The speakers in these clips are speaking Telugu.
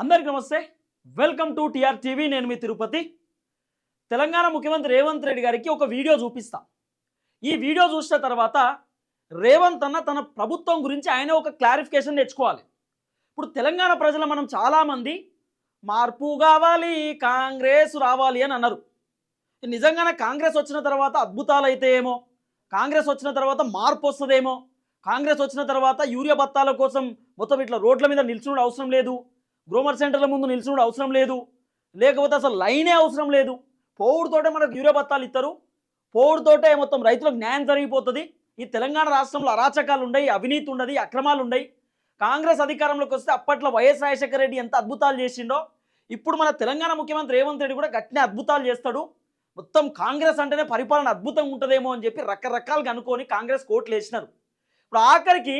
అందరికీ నమస్తే. వెల్కమ్ టు టిఆర్ టీవీ నేను మీ తిరుపతి. తెలంగాణ ముఖ్యమంత్రి రేవంత్ రెడ్డి గారికి ఒక వీడియో చూపిస్తా. ఈ వీడియో చూసిన తర్వాత రేవంత్ అన్న తన ప్రభుత్వం గురించి ఆయన ఒక క్లారిఫికేషన్ తెచ్చుకోవాలి ఇప్పుడు తెలంగాణ ప్రజలు మనం చాలామంది మార్పు కావాలి కాంగ్రెస్ రావాలి అని అన్నారు. నిజంగానే కాంగ్రెస్ వచ్చిన తర్వాత అద్భుతాలు అయితే ఏమో? కాంగ్రెస్ వచ్చిన తర్వాత మార్పు వస్తుందేమో? కాంగ్రెస్ వచ్చిన తర్వాత యూరియా బత్తాల కోసం మొత్తం ఇట్లా రోడ్ల మీద నిల్చున్న అవసరం లేదు. గ్రోమర్ సెంటర్ల ముందు నిల్చుడు అవసరం లేదు. లేకపోతే అసలు లైనే అవసరం లేదు. పోవుడుతోటే మనకు యూరియా బత్తాలు ఇస్తారు పోవుడుతోటే మొత్తం రైతులకు న్యాయం జరిగిపోతుంది. ఈ తెలంగాణ రాష్ట్రంలో అరాచకాలు ఉన్నాయి అవినీతి ఉండదు అక్రమాలు ఉన్నాయి కాంగ్రెస్ అధికారంలోకి వస్తే అప్పట్లో వైఎస్ రాజశేఖర రెడ్డి ఎంత అద్భుతాలు చేసిండో ఇప్పుడు మన తెలంగాణ ముఖ్యమంత్రి రేవంత్ రెడ్డి కూడా గట్టినే అద్భుతాలు చేస్తాడు. మొత్తం కాంగ్రెస్ అంటేనే పరిపాలన అద్భుతంగా ఉంటుందేమో అని చెప్పి రకరకాలుగా అనుకొని కాంగ్రెస్ కోట్లు వేసినారు. ఇప్పుడు ఆఖరికి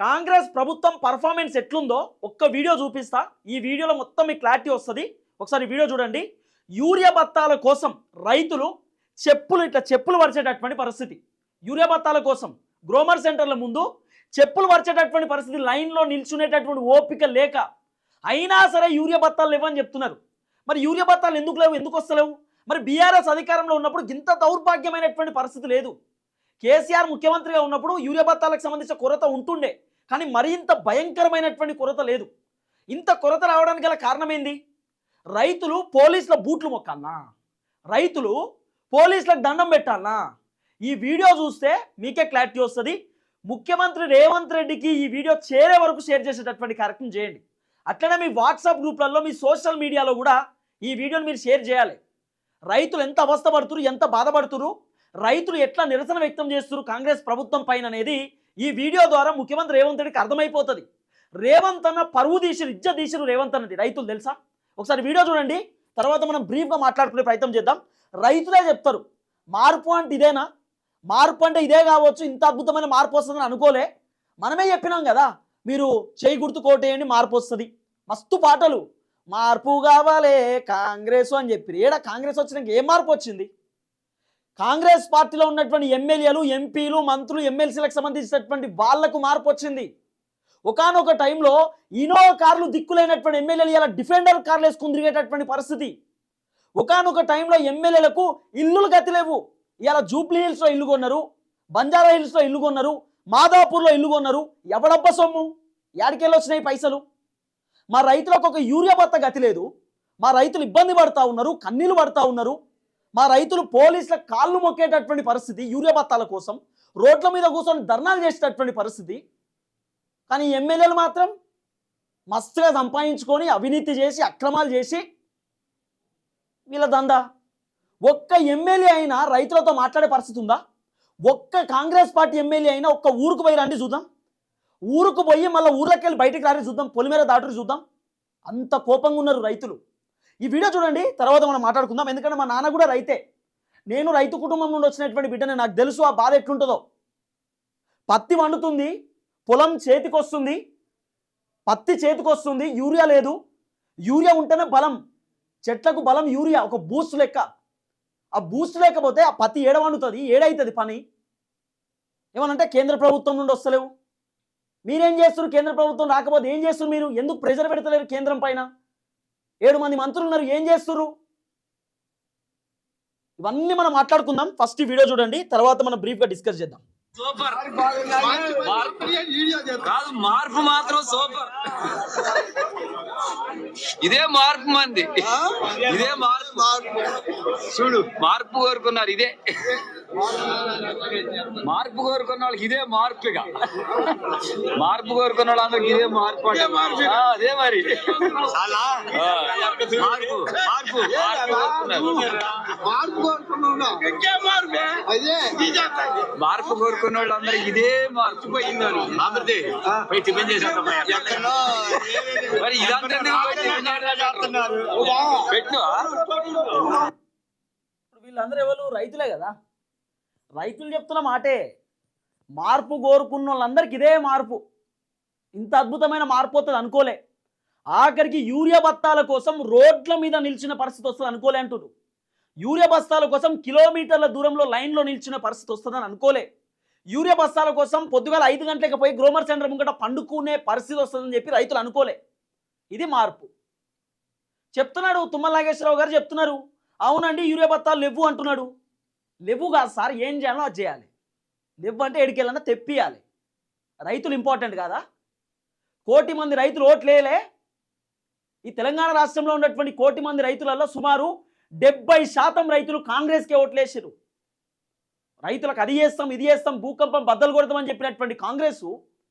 కాంగ్రెస్ ప్రభుత్వం పర్ఫార్మెన్స్ ఎట్లుందో ఒక్క వీడియో చూపిస్తా. ఈ వీడియోలో మొత్తం మీకు క్లారిటీ వస్తుంది. ఒకసారి వీడియో చూడండి. యూరియా బత్తాల కోసం రైతులు చెప్పులు ఇట్లా చెప్పులు వరిచేటటువంటి పరిస్థితి. యూరియా బత్తాల కోసం గ్రోమర్ సెంటర్ల ముందు చెప్పులు పరిచేటటువంటి పరిస్థితి లైన్లో నిల్చునేటటువంటి ఓపిక లేక అయినా సరే యూరియా బత్తాలు లేవని చెప్తున్నారు. మరి యూరియా బత్తాలు ఎందుకు లేవు? ఎందుకు వస్తలేవు? మరి బీఆర్ఎస్ అధికారంలో ఉన్నప్పుడు ఇంత దౌర్భాగ్యమైనటువంటి పరిస్థితి లేదు. కేసీఆర్ ముఖ్యమంత్రిగా ఉన్నప్పుడు యూరియా బత్తాలకు సంబంధించిన కొరత ఉంటుండే కానీ మరింత భయంకరమైనటువంటి కొరత లేదు. ఇంత కొరత రావడానికి గల కారణం ఏంది? రైతులు పోలీసుల బూట్లు మొక్కాలనా? రైతులు పోలీసులకు దండం పెట్టాలనా? ఈ వీడియో చూస్తే మీకే క్లారిటీ వస్తుంది. ముఖ్యమంత్రి రేవంత్ రెడ్డికి ఈ వీడియో చేరే వరకు షేర్ చేసేటటువంటి కార్యక్రమం చేయండి. అట్లనే మీ వాట్సాప్ గ్రూప్లలో మీ సోషల్ మీడియాలో కూడా ఈ వీడియోని మీరు షేర్ చేయాలి. రైతులు ఎంత అవస్థపడుతురు ఎంత బాధపడుతురు రైతులు ఎట్లా నిరసన వ్యక్తం చేస్తున్నారు కాంగ్రెస్ ప్రభుత్వం పైన అనేది ఈ వీడియో ద్వారా ముఖ్యమంత్రి రేవంత్ రెడ్డికి అర్థమైపోతుంది. రేవంత్ అన్న పరువు తీసిరు ఇజ్జ తీసిరు రేవంత్ అన్నది. రైతులు తెలుసా? ఒకసారి వీడియో చూడండి. తర్వాత మనం బ్రీఫ్గా మాట్లాడుకునే ప్రయత్నం చేద్దాం. రైతులే చెప్తారు మార్పు అంటే ఇదేనా? మార్పు అంటే ఇదే కావచ్చు ఇంత అద్భుతమైన మార్పు వస్తుందని అనుకోలే. మనమే చెప్పినాం కదా మీరు చేయి గుర్తు కోటేయండి మార్పు వస్తుంది. మస్తు పాటలు మార్పు కావాలే కాంగ్రెస్ అని చెప్పి ఏడా కాంగ్రెస్ వచ్చినాక ఏం మార్పు వచ్చింది? కాంగ్రెస్ పార్టీలో ఉన్నటువంటి ఎమ్మెల్యేలు ఎంపీలు మంత్రులు ఎమ్మెల్సీలకు సంబంధించినటువంటి వాళ్ళకు మార్పు వచ్చింది. ఒకానొక టైంలో ఇనోవా కార్లు దిక్కులేనటువంటి ఎమ్మెల్యేలు ఇలా డిఫెండర్ కార్లు వేసుకుని తిరిగేటటువంటి పరిస్థితి. ఒకానొక టైంలో ఎమ్మెల్యేలకు ఇల్లులు గతిలేవు ఇలా జూబ్లీ హిల్స్లో ఇల్లు కొన్నారు బంజారా హిల్స్లో ఇల్లు కొన్నారు మాదాపూర్లో ఇల్లు కొన్నారు. ఎవడబ్బ సొమ్ము? యాడికెళ్ళి వచ్చినాయి పైసలు? మా రైతులకు ఒక యూరియా బత్త గతి లేదు. మా రైతులు ఇబ్బంది పడతా ఉన్నారు కన్నీళ్ళు పడతా ఉన్నారు. మా రైతులు పోలీసుల కాళ్ళు మొక్కేటటువంటి పరిస్థితి యూరియా బత్తాల కోసం రోడ్ల మీద కూర్చొని ధర్నాలు చేసేటటువంటి పరిస్థితి. కానీ ఎమ్మెల్యేలు మాత్రం మస్తుగా సంపాదించుకొని అవినీతి చేసి అక్రమాలు చేసి వీళ్ళ దందా. ఒక్క ఎమ్మెల్యే అయినా రైతులతో మాట్లాడే పరిస్థితి ఉందా? ఒక్క కాంగ్రెస్ పార్టీ ఎమ్మెల్యే అయినా ఒక్క ఊరుకు పోయి రండి చూద్దాం. ఊరుకు పోయి మళ్ళీ ఊర్లోకి వెళ్ళి బయటకు రారి చూద్దాం. పొలిమేర దాటుడు చూద్దాం. అంత కోపంగా ఉన్నారు రైతులు. ఈ వీడియో చూడండి తర్వాత మనం మాట్లాడుకుందాం. ఎందుకంటే మా నాన్న కూడా రైతే. నేను రైతు కుటుంబం నుండి వచ్చినటువంటి బిడ్డనే నాకు తెలుసు ఆ బాధ ఎట్లుంటుందో. పత్తి వండుతుంది పొలం చేతికొస్తుంది పత్తి చేతికొస్తుంది యూరియా లేదు. యూరియా ఉంటేనే బలం. చెట్లకు బలం యూరియా ఒక బూస్ట్ లెక్క. ఆ బూస్ట్ లేకపోతే ఆ పత్తి ఏడ వండుతుంది? ఏడవుతుంది పని? ఏమనంటే కేంద్ర ప్రభుత్వం నుండి వస్తలేవు. మీరేం చేస్తారు కేంద్ర ప్రభుత్వం రాకపోతే ఏం చేస్తారు మీరు? ఎందుకు ప్రెజర్ పెడతలేరు కేంద్రం పైన? ఏడు మంది మంత్రులు ఉన్నారు ఏం చేస్తారు ఇవన్నీ మనం మాట్లాడుకుందాం. ఫస్ట్ ఈ వీడియో చూడండి తర్వాత మనం బ్రీఫ్గా డిస్కస్ చేద్దాం. సూపర్. మార్పు కాదు మార్పు మాత్రం సూపర్. ఇదే మార్పు మంది. ఇదే మార్పు. చూడు. మార్పు కోరుకున్నారు ఇదే. మార్పు కోరుకున్న వాళ్ళకి ఇదే మార్పు ఇక మార్పు కోరుకున్న వాళ్ళందరికి ఇదే మార్పు అంటే ఆ, అదే మరి. మార్పు మార్పు. మార్పు. మార్పు కోరుకున్న వాళ్ళందరికి ఇదే మార్పు. పోయింది మరి. ఇదంతా? పెట్టు ఇప్పుడు వీళ్ళందరూ ఎవరు? రైతులే కదా. రైతులు చెప్తున్న మాటే. మార్పు కోరుకున్న వాళ్ళందరికీ ఇదే మార్పు. ఇంత అద్భుతమైన మార్పు వస్తుంది అనుకోలే. ఆఖరికి యూరియా బత్తాల కోసం రోడ్ల మీద నిలిచిన పరిస్థితి వస్తుంది అనుకోలే అంటున్నారు యూరియా బస్తాల కోసం కిలోమీటర్ల దూరంలో లైన్లో నిలిచిన పరిస్థితి వస్తుందని అనుకోలే. యూరియా బస్తాల కోసం పొద్దుగాల ఐదు గంటలకు పోయి గ్రోమర్ సెంటర్ ముంగట పండుకునే పరిస్థితి వస్తుందని చెప్పి రైతులు అనుకోలే. ఇది మార్పు. చెప్తున్నాడు తుమ్మల నాగేశ్వరరావు గారు చెప్తున్నారు. అవునండి యూరియా బత్తాలు లేవు అంటున్నాడు. లేవు కాదు సార్ ఏం చేయాలో అది చేయాలి. లేవు అంటే ఎడికెళ్ళన్నా తెప్పియాలి. రైతులు ఇంపార్టెంట్ కాదా? కోటి మంది రైతులు ఓట్లేలే ఈ తెలంగాణ రాష్ట్రంలో ఉన్నటువంటి కోటి మంది రైతులలో సుమారు డెబ్బై శాతం రైతులు కాంగ్రెస్కే ఓట్లేసారు రైతులకు అది చేస్తాం ఇది చేస్తాం భూకంపం బద్దలు కొడతామని చెప్పినటువంటి కాంగ్రెస్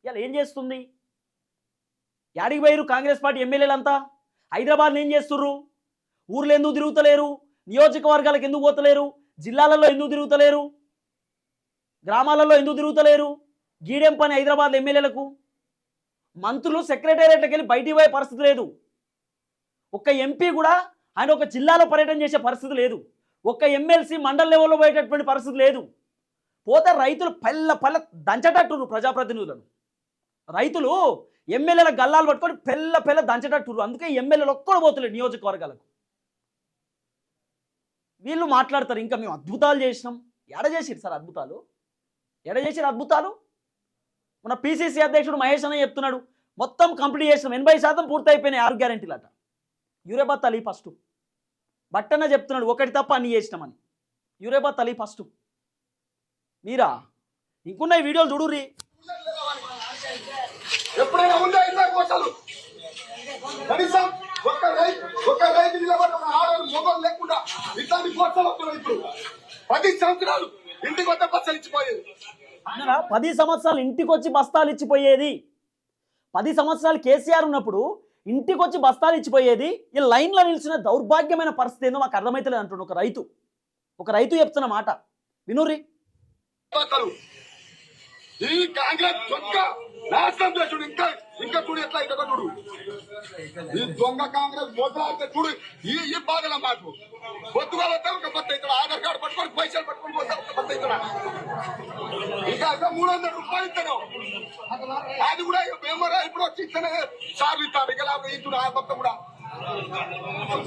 ఇలా ఏం చేస్తుంది? యాడికి పోయారు కాంగ్రెస్ పార్టీ ఎమ్మెల్యేలంతా? హైదరాబాద్లో ఏం చేస్తుర్రు? ఊర్లో ఎందుకు తిరుగుతలేరు? నియోజకవర్గాలకు ఎందుకు పోతలేరు? జిల్లాలలో ఎందుకు తిరుగుతలేరు? గ్రామాలలో ఎందుకు తిరుగుతలేరు? గీడెం పని హైదరాబాద్ ఎమ్మెల్యేలకు? మంత్రులు సెక్రటేరియట్కి వెళ్ళి బయటికి పోయే పరిస్థితి లేదు. ఒక్క ఎంపీ కూడా ఆయన ఒక జిల్లాలో పర్యటన చేసే పరిస్థితి లేదు. ఒక్క ఎమ్మెల్సీ మండల లెవెల్లో పోయేటటువంటి పరిస్థితి లేదు. పోతే రైతులు పల్ల పల్ల దంచటట్టురు ప్రజాప్రతినిధులను. రైతులు ఎమ్మెల్యేల గల్లాలు పట్టుకొని పెళ్ళ పెళ్ళ దంచటట్టురు అందుకే ఎమ్మెల్యేలు ఒక్కడు పోతులేడు నియోజకవర్గాలకు. వీళ్ళు మాట్లాడతారు. ఇంకా మేము అద్భుతాలు చేసినాం. ఎడ చేసిరు సార్ అద్భుతాలు? ఎడ చేసిరు అద్భుతాలు? మన పిసిసి అధ్యక్షుడు మహేష్ అన్న చెప్తున్నాడు. మొత్తం కంప్లీట్ చేసినాం. ఎనభై శాతం పూర్తయిపోయినాయి ఆరు గ్యారెంటీలు అట యూరేబాత్ అలీ ఫస్ట్. బట్టన్న చెప్తున్నాడు ఒకటి తప్ప అన్ని చేసినామని. యూరేబాత్ అలీ ఫస్ట్. మీరా? ఇంకున్నాయి వీడియోలు చూడుర్రి. ఎప్పుడైనా ఉందా ఇట్లా కోటలు కనీసం ఒక్క రైతు ఒక్క రైతు నిలబడి ఒక ఆడవాళ్ళు మొగలు లేకుండా ఇట్లాంటి వస్తున్నాయి ఇప్పుడు పది సంవత్సరాలు ఇంటికి వద్ద బస్సలు ఇచ్చిపోయేది. పది సంవత్సరాలు ఇంటికి వచ్చి బస్తాలు ఇచ్చిపోయేది. పది సంవత్సరాలు కేసీఆర్ ఉన్నప్పుడు ఇంటికి వచ్చి బస్తాలు ఇచ్చిపోయేది. ఈ లైన్లో నిలిచిన దౌర్భాగ్యమైన పరిస్థితి ఏందో మాకు అర్థమైతలేదు అంటుండు ఒక రైతు. ఒక రైతు చెప్తున్న మాట. ఈ కాంగ్రెస్ దొంగ నాశనం చేసుడు. ఇంకా ఇంకా చూడు ఎట్లా ఇంకా చూడు. ఈ దొంగ కాంగ్రెస్ మోసలాడితే చూడు ఈ ఈ బాధల మాకు. బొత్తుగా వస్తే ఒక పత్త ఇక్కడ ఆధార్ కార్డు పట్టుకొని పైసలు పట్టుకొని పోతాం ఒక పత్త ఇక్కడ ఇంకా అసలు మూడు వందల రూపాయలు ఇస్తాను అది కూడా మేమరా ఇప్పుడు వచ్చి ఇస్తానే సార్లు ఇస్తాడు. ఇక లేకపోతే ఇస్తుడు ఆ పత్త కూడా.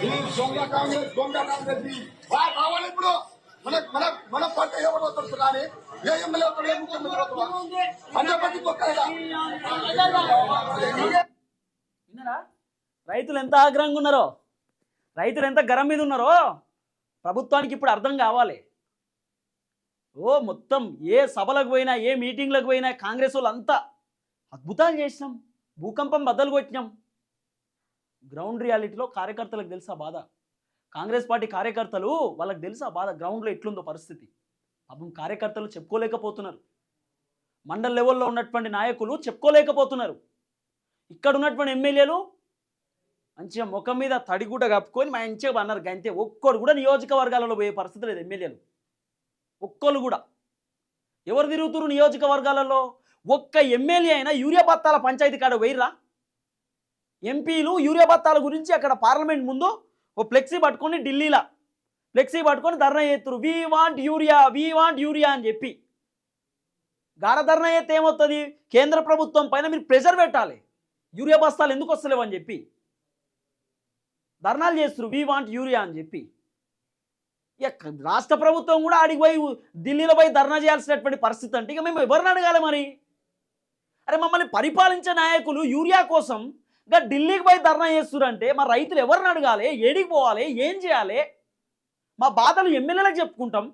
ఈ దొంగ కాంగ్రెస్ దొంగ కాంగ్రెస్ బాగా కావాలి ఇప్పుడు. మన మన మన పంట ఎవరు వస్తుంది కానీ ఏ ఎమ్మెల్యే వస్తాడు ముఖ్యమంత్రి వస్తాడు విన్నారా? రైతులు ఎంత ఆగ్రహంగా ఉన్నారో? రైతులు ఎంత గరం మీద ఉన్నారో? ప్రభుత్వానికి ఇప్పుడు అర్థం కావాలి. ఓ మొత్తం ఏ సభలకు పోయినా ఏ మీటింగ్లకు పోయినా కాంగ్రెస్ వాళ్ళు అంతా అద్భుతాలు చేసినాం. భూకంపం బద్దలు కొట్టినాం. గ్రౌండ్ రియాలిటీలో కార్యకర్తలకు తెలుసా బాధ? కాంగ్రెస్ పార్టీ కార్యకర్తలు వాళ్ళకి తెలుసా బాధ? గ్రౌండ్లో ఎట్లుందో పరిస్థితి. పాపం కార్యకర్తలు చెప్పుకోలేకపోతున్నారు. మండల లెవెల్లో ఉన్నటువంటి నాయకులు చెప్పుకోలేకపోతున్నారు. ఇక్కడ ఉన్నటువంటి ఎమ్మెల్యేలు మంచిగా ముఖం మీద తడిగుడ్డ కప్పుకొని మంచిగా అన్నారు. గంతే ఒక్కడు కూడా నియోజకవర్గాలలో పోయే పరిస్థితి లేదు ఎమ్మెల్యేలు. ఒక్కరు కూడా. ఎవరు తిరుగుతున్నారు నియోజకవర్గాలలో? ఒక్క ఎమ్మెల్యే అయినా యూరియా బత్తాల పంచాయతీ కాడ పోయిర్రా? ఎంపీలు యూరియా బత్తాల గురించి అక్కడ పార్లమెంట్ ముందు ఓ ఫ్లెక్సీ పట్టుకొని ఢిల్లీలో. ఫ్లెక్సీ పట్టుకొని ధర్నా చేస్తారు we want urea we want urea అని చెప్పి. గాఢ ధర్నా చేస్తే ఏమవుతుంది కేంద్ర ప్రభుత్వం పైన మీరు ప్రెషర్ పెట్టాలి. యూరియా బస్తాలు ఎందుకు వస్తలేవు అని చెప్పి. ధర్నాలు చేస్తారు వీ వాంట్ యూరియా అని చెప్పి. ఇక రాష్ట్ర ప్రభుత్వం కూడా ఆడికి పోయి ఢిల్లీలో పోయి ధర్నా చేయాల్సినటువంటి పరిస్థితి అంటే ఇక మేము ఎవరిని అడగాలి మరి? అరే మమ్మల్ని పరిపాలించే నాయకులు యూరియా కోసం ఇంకా ఢిల్లీకి పోయి ధర్నా చేస్తున్నారంటే మా రైతులు ఎవరిని అడగాలి? ఏడికి పోవాలి? ఏం చేయాలి? మా బాధలు ఎమ్మెల్యేలకు చెప్పుకుంటాం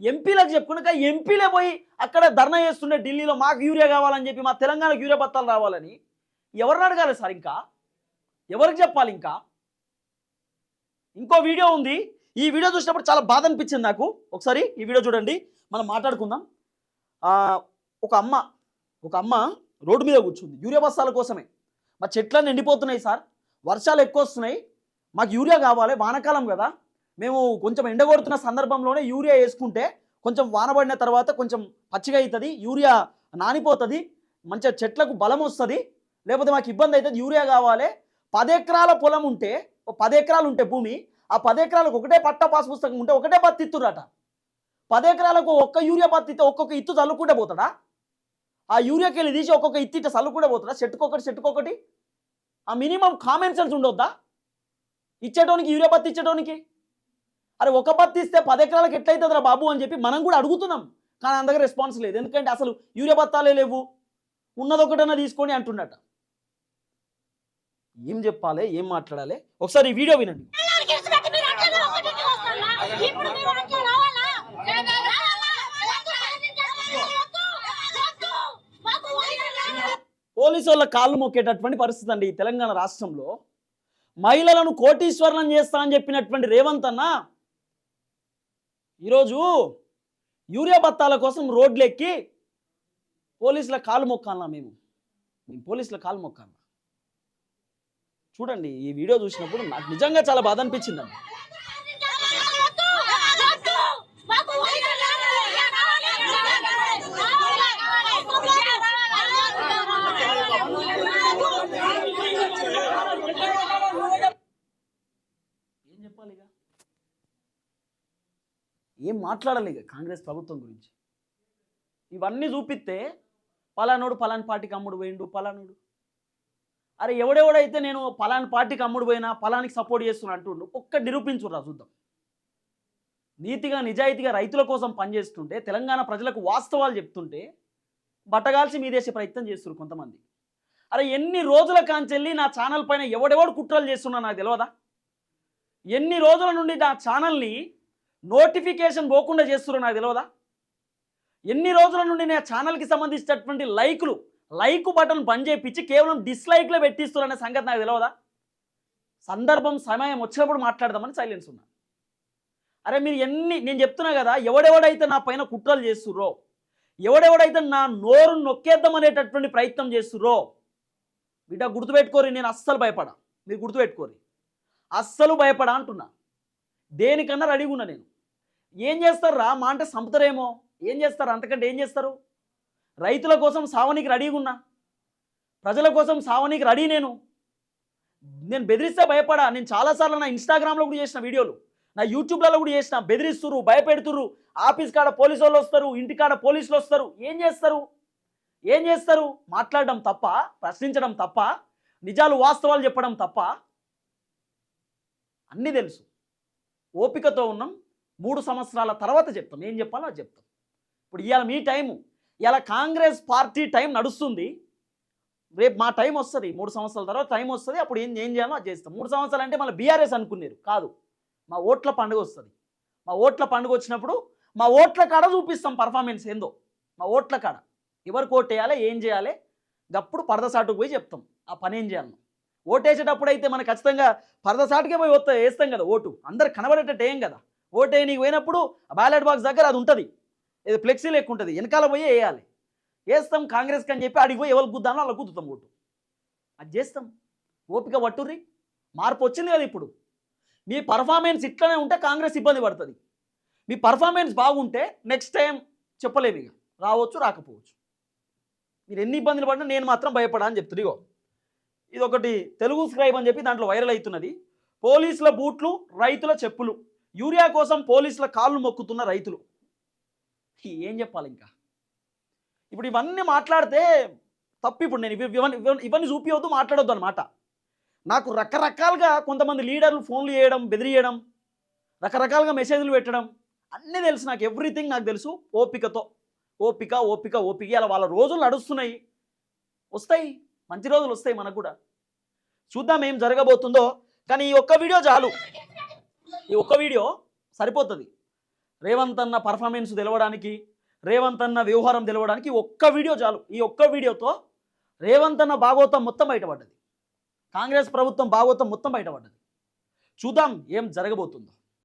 ఎంపీలకు చెప్పుకున్నాక ఎంపీలే పోయి అక్కడ ధర్నా చేస్తుండే ఢిల్లీలో మాకు యూరియా కావాలని చెప్పి మా తెలంగాణకు యూరియా బత్తాలు రావాలని ఎవరిని అడగాలి సార్ ఇంకా? ఎవరికి చెప్పాలి ఇంకా? ఇంకో వీడియో ఉంది. ఈ వీడియో చూసినప్పుడు చాలా బాధ అనిపించింది నాకు. ఒకసారి ఈ వీడియో చూడండి. మనం మాట్లాడుకుందాం. ఒక అమ్మ ఒక అమ్మ రోడ్డు మీద కూర్చుంది. యూరియా బస్తాల కోసమే. మా చెట్లన్నీ ఎండిపోతున్నాయి సార్. వర్షాలు ఎక్కువ వస్తున్నాయి. మాకు యూరియా కావాలి వానాకాలం కదా. మేము కొంచెం ఎండగొడుతున్న సందర్భంలోనే యూరియా వేసుకుంటే కొంచెం వాన పడిన తర్వాత కొంచెం పచ్చిగా అవుతుంది యూరియా నానిపోతుంది మంచిగా చెట్లకు బలం వస్తుంది. లేకపోతే మాకు ఇబ్బంది అవుతుంది యూరియా కావాలి. పది ఎకరాల పొలం ఉంటే పది ఎకరాలు ఉంటే భూమి ఆ పది ఎకరాలకు ఒకటే పట్ట పాస్ పుస్తకం ఉంటే ఒకటే పత్తి ఇత్తురట పది ఎకరాలకు ఒక్క యూరియా పత్తి ఇస్తే ఒక్కొక్క ఇత్తు చల్లుకుంటే పోతాడా? ఆ యూరియాకి వెళ్ళి తీసి ఒక్కొక్క ఇత్తిట ఇట్ట చల్లుకుంటే పోతాడా చెట్టుకొకటి చెట్టుకొకటి ఆ మినిమం కామన్ సెన్స్ ఉండొద్దా? ఇచ్చేటోనికి యూరియా పత్తి ఇచ్చేటోనికి? అరే ఒక పత్తి ఇస్తే పది ఎకరాలకు ఎట్లయితుందిరా బాబు అని చెప్పి మనం కూడా అడుగుతున్నాం. కానీ మన దగ్గర రెస్పాన్స్ లేదు. ఎందుకంటే అసలు యూరియా బత్తాలే లేవు. ఉన్నదొకటన్నా తీసుకొని అంటున్నట ఏం చెప్పాలి? ఏం మాట్లాడాలి? ఒకసారి ఈ వీడియో వినండి ఇప్పుడు మీరు అట్లా రావాలా రావాలా మాకు వైద్యం పోలీసు వాళ్ళ కాళ్ళు మొక్కేటటువంటి పరిస్థితి అండి ఈ తెలంగాణ రాష్ట్రంలో. మహిళలను కోటీశ్వరులను చేస్తా అని చెప్పినటువంటి రేవంత్ అన్న ఈరోజు యూరియా బత్తాల కోసం రోడ్లు ఎక్కి పోలీసుల కాలు మొక్కన్నా మేము. మేము పోలీసుల కాలు మొక్కన్నా చూడండి ఈ వీడియో చూసినప్పుడు నాకు నిజంగా చాలా బాధ అనిపించిందండి మాకు వైద్యం ఏం చెప్పాలి ఇక ఏం మాట్లాడాలి కాంగ్రెస్ ప్రభుత్వం గురించి. ఇవన్నీ చూపిస్తే పలానోడు పలాన్ పార్టీకి అమ్ముడు పోయిండు పలానోడు. అరే ఎవడెవడైతే నేను పలాన్ పార్టీకి అమ్ముడు పోయినా పలానికి సపోర్ట్ చేస్తున్నా అంటుండు ఒక్క నిరూపించురా చూద్దాం. నీతిగా నిజాయితీగా రైతుల కోసం పనిచేస్తుంటే తెలంగాణ ప్రజలకు వాస్తవాలు చెప్తుంటే బట్టగాల్చి మీదేసే ప్రయత్నం చేస్తున్నారు కొంతమంది. అరే ఎన్ని రోజుల కాంచెల్లి నా ఛానల్ పైన ఎవడెవడు కుట్రలు చేస్తున్నా నాకు తెలియదా ఎన్ని రోజుల నుండి నా ఛానల్ని నోటిఫికేషన్ పోకుండా చేస్తున్నారు నాకు తెలియదా ఎన్ని రోజుల నుండి నా ఛానల్కి సంబంధించినటువంటి లైకులు లైక్ బటన్ బంద్ చేయించి కేవలం డిస్లైక్లో పెట్టిస్తున్నారనే అనే సంగతి నాకు తెలియదా సందర్భం సమయం వచ్చినప్పుడు మాట్లాడదామని సైలెన్స్ ఉన్నా. అరే మీరు ఎన్ని నేను చెప్తున్నా కదా ఎవడెవడైతే నా పైన కుట్రలు చేస్తుర్రో ఎవడెవడైతే నా నోరు నొక్కేద్దామనేటటువంటి ప్రయత్నం చేస్తుర్రో బిడ్డ గుర్తుపెట్టుకోరి నేను అస్సలు భయపడా. మీరు గుర్తుపెట్టుకోరి. అస్సలు భయపడా అంటున్నా. దేనికన్నా రెడీగా ఉన్నా నేను. ఏం చేస్తారు రా? మా అంటే సంపుతారేమో. ఏం చేస్తారు? అంతకంటే ఏం చేస్తారు? రైతుల కోసం సావనికి రెడీగా ఉన్నా. ప్రజల కోసం సావనికి రెడీ నేను. నేను బెదిరిస్తే భయపడా. నేను చాలాసార్లు నా ఇన్స్టాగ్రామ్లో కూడా చేసిన వీడియోలు. నా యూట్యూబ్లలో కూడా చేసిన. బెదిరిస్తురు భయపెడుతురు ఆఫీస్ కాడ పోలీసు వాళ్ళు వస్తారు ఇంటి కాడ పోలీసులు వస్తారు. ఏం చేస్తారు? ఏం చేస్తారు? మాట్లాడడం తప్ప ప్రశ్నించడం తప్ప నిజాలు వాస్తవాలు చెప్పడం తప్ప అన్నీ తెలుసు. ఓపికతో ఉన్నాం. మూడు సంవత్సరాల తర్వాత చెప్తాం. ఏం చెప్పాలో అది చెప్తాం. ఇప్పుడు ఇవాళ మీ టైము. ఇవాళ కాంగ్రెస్ పార్టీ టైం నడుస్తుంది. రేపు మా టైం వస్తుంది. మూడు సంవత్సరాల తర్వాత టైం వస్తుంది. అప్పుడు ఏం ఏం చేయాలో అది చేస్తాం. మూడు సంవత్సరాలు అంటే మళ్ళీ బీఆర్ఎస్ అనుకున్నారు కాదు. మా ఓట్ల పండుగ వస్తుంది. మా ఓట్ల పండుగ వచ్చినప్పుడు మా ఓట్ల కాడ చూపిస్తాం పర్ఫార్మెన్స్ ఏందో. మా ఓట్ల కాడ. ఎవరికి ఓటు వేయాలి ఏం చేయాలి? గప్పుడు పరదసాటుకు పోయి చెప్తాం. ఆ పని ఏం చేయాలి? ఓటేసేటప్పుడు అయితే మనం ఖచ్చితంగా పరదసాటికే పోయి వస్తా వేస్తాం కదా ఓటు. అందరు కనబడేటట్టు ఏం కదా. ఓటు నీకు పోయినప్పుడు బ్యాలెట్ బాక్స్ దగ్గర అది ఉంటుంది. ఇది ఫ్లెక్సీ లెక్క ఉంటుంది. వెనకాల పోయి వేయాలి. వేస్తాం కాంగ్రెస్కి అని చెప్పి అడిగి పోయి ఎవరు గుద్దానో అలా గుద్దుతాం ఓటు. అది చేస్తాం. ఓపిక పట్టుర్రి. మార్పు వచ్చింది కదా ఇప్పుడు. మీ పర్ఫార్మెన్స్ ఇట్లనే ఉంటే కాంగ్రెస్ ఇబ్బంది పడుతుంది. మీ పర్ఫార్మెన్స్ బాగుంటే నెక్స్ట్ టైం చెప్పలేము ఇక. రావచ్చు రాకపోవచ్చు. మీరు ఎన్ని ఇబ్బందులు పడినా నేను మాత్రం భయపడా అని చెప్తుంది ఇగో. ఇది ఒకటి తెలుగు స్క్రైబ్ అని చెప్పి దాంట్లో వైరల్ అవుతున్నది. పోలీసుల బూట్లు రైతుల చెప్పులు. యూరియా కోసం పోలీసుల కాళ్ళు మొక్కుతున్న రైతులు. ఏం చెప్పాలి ఇంకా? ఇప్పుడు ఇవన్నీ మాట్లాడితే తప్పు ఇప్పుడు నేను ఇవి- ఇవన్నీ ఇవన్నీ- ఇవన్నీ చూపించవద్దు మాట్లాడొద్దు అనమాట నాకు రకరకాలుగా కొంతమంది లీడర్లు ఫోన్లు చేయడం బెదిరియడం రకరకాలుగా మెసేజ్లు పెట్టడం అన్నీ తెలుసు నాకు. ఎవ్రీథింగ్ నాకు తెలుసు. ఓపికతో. ఓపిక ఓపిక ఓపిక. ఇలా వాళ్ళ రోజులు నడుస్తున్నాయి. వస్తాయి. మంచి రోజులు వస్తాయి మనకు కూడా. చూద్దాం ఏం జరగబోతుందో. కానీ ఈ ఒక్క వీడియో చాలు. ఈ ఒక్క వీడియో సరిపోతుంది. రేవంత్ అన్న పర్ఫార్మెన్స్ తెలవడానికి రేవంత్ అన్న వ్యవహారం తెలవడానికి ఒక్క వీడియో చాలు. ఈ ఒక్క వీడియోతో రేవంత్ అన్న భాగవతం మొత్తం బయటపడ్డది. కాంగ్రెస్ ప్రభుత్వం భాగవతం మొత్తం బయటపడ్డది. చూద్దాం ఏం జరగబోతుందో.